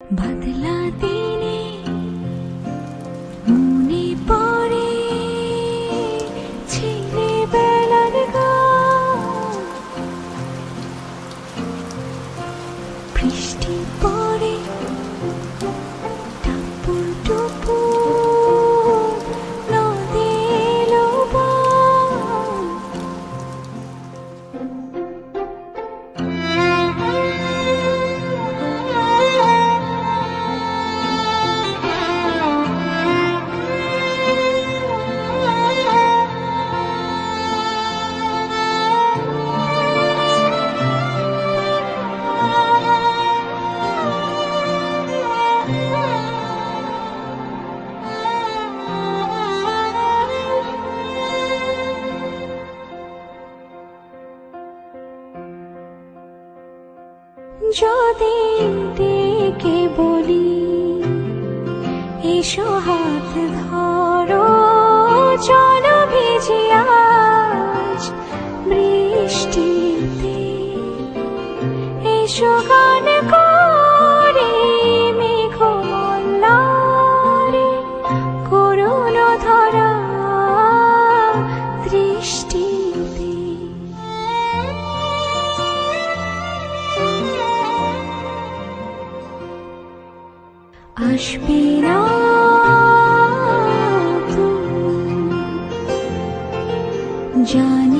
বাদলা দিনে মনে পড়ে ছেলেবেলার গান বৃষ্টি পড়ে যদি ডেকে বলি এসো হাত ধরো চলো ভিজি আজ বৃষ্টিতে। এসো जान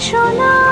যাই তৃষ্ণাতে এসো না